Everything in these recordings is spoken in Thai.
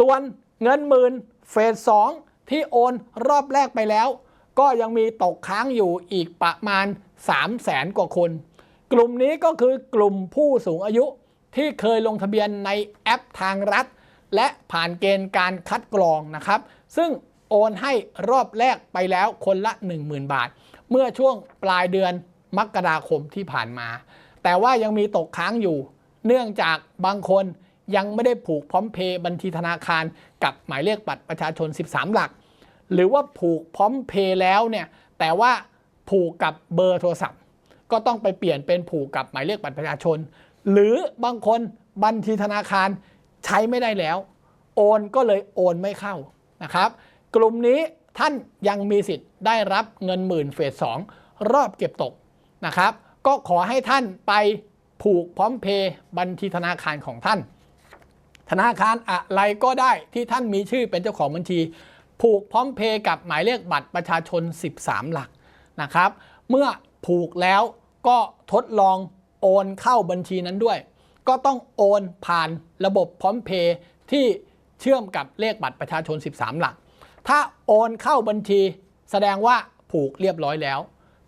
ส่วนเงินหมื่นเฟสสองที่โอนรอบแรกไปแล้ว ก็ยังมีตกค้างอยู่อีกประมาณ 3 0 0แสนกว่าคน กลุ่มนี้ก็คือกลุ่มผู้สูงอายุที่เคยลงทะเบียนในแอปทางรัฐ และผ่านเกณฑ์การคัดกรองนะครับ ซึ่งโอนให้รอบแรกไปแล้วคนละ 10,000 บาท เมื่อช่วงปลายเดือนมกราคมที่ผ่านมา แต่ว่ายังมีตกค้างอยู่ เนื่องจากบางคน ยังไม่ได้ผูกพร้อมเพย์บัญชีธนาคาร กับหมายเลขบัตรประชาชน 13 หลัก หรือว่าผูกพร้อมเพย์แล้วเนี่ยแต่ว่าผูกกับเบอร์โทรศัพท์ ก็ต้องไปเปลี่ยนเป็นผูกกับหมายเลขบัตรประชาชน หรือบางคนบัญชีธนาคารใช้ไม่ได้แล้ว โอนก็เลยโอนไม่เข้านะครับ กลุ่มนี้ท่านยังมีสิทธิ์ได้รับเงินหมื่นเฟสสองรอบเก็บตกนะครับ ก็ขอให้ท่านไปผูกพร้อมเพย์บัญชีธนาคารของท่าน ธนาคารอะไรก็ได้ที่ท่านมีชื่อเป็นเจ้าของบัญชี ผูกพร้อมเพย์กับหมายเลขบัตรประชาชน 13 หลักนะครับ เมื่อผูกแล้วก็ทดลองโอนเข้าบัญชีนั้นด้วย ก็ต้องโอนผ่านระบบพร้อมเพย์ที่เชื่อมกับเลขบัตรประชาชน 13 หลัก ถ้าโอนเข้าบัญชีแสดงว่าผูกเรียบร้อยแล้ว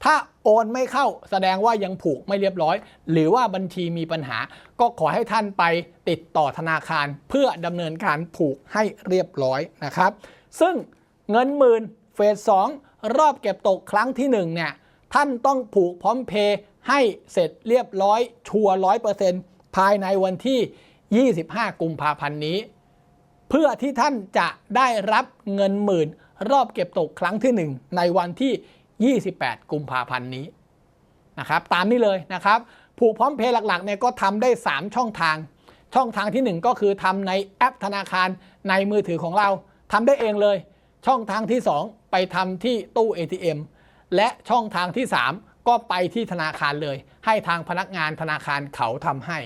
ถ้าโอนไม่เข้าแสดงว่ายังผูกไม่เรียบร้อย หรือว่าบัญชีมีปัญหา ก็ขอให้ท่านไปติดต่อธนาคารเพื่อดำเนินการผูกให้เรียบร้อยนะครับ ซึ่งเงินหมื่นเฟสสองรอบเก็บตกครั้งที่1เนี่ยท่านต้องผูกพร้อมเพย์ให้เสร็จเรียบร้อยชัวร้อยเปอร์เซ็นต์ภายในวันที่ 25 กุมภาพันธ์นี้ เพื่อที่ท่านจะได้รับเงินหมื่น รอบเก็บตกครั้งที่ 1 ในวันที่ 28 กุมภาพันธ์นี้นะครับตามนี้เลยนะครับผูกพร้อมเพย์หลักๆเนี่ยก็ทำได้ 3 ช่องทาง ช่องทางทีหนึ่1 ก็คือทำในแอปธนาคารในมือถือของเราทำได้เองเลย ช่องทางที่ 2 ไปทำที่ตู้ ATM และช่องทางที่ 3 ก็ไปที่ธนาคารเลย ให้ทางพนักงานธนาคารเขาทำให้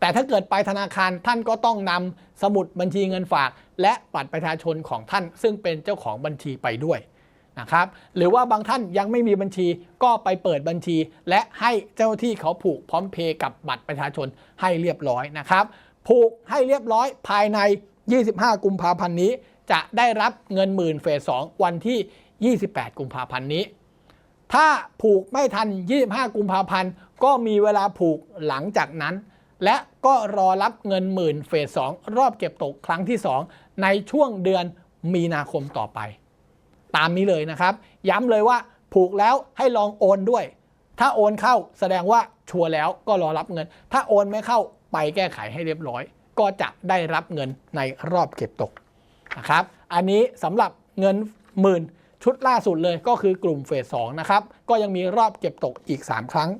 แต่ถ้าเกิดไปธนาคารท่านก็ต้องนำสมุดบัญชีเงินฝาก และบัตรประชาชนของท่าน ซึ่งเป็นเจ้าของบัญชีไปด้วย นะครับหรือว่าบางท่านยังไม่มีบัญชีก็ไปเปิดบัญชี และให้เจ้าที่เขาผูกพร้อมเพย์กับบัตรประชาชนให้เรียบร้อยนะครับผูกให้เรียบร้อยภายใน 25 กุมภาพันธ์นี้ จะได้รับเงินหมื่นเฟส2วันที่ 28 กุมภาพันธ์นี้ ถ้าผูกไม่ทัน 25 กุมภาพันธ์ก็มีเวลาผูกหลังจากนั้น และก็รอรับเงินหมื่นเฟส2รอบเก็บตกครั้งที่ 2 ในช่วงเดือนมีนาคมต่อไป ตามนี้เลยนะครับ ย้ำเลยว่าผูกแล้วให้ลองโอนด้วย ถ้าโอนเข้าแสดงว่าชัวร์แล้วก็รอรับเงิน ถ้าโอนไม่เข้าไปแก้ไขให้เรียบร้อย ก็จะได้รับเงินในรอบเก็บตกนะครับ อันนี้สำหรับเงินหมื่นชุดล่าสุดเลยก็คือกลุ่มเฟส2นะครับ ก็ยังมีรอบเก็บตกอีก 3 ครั้ง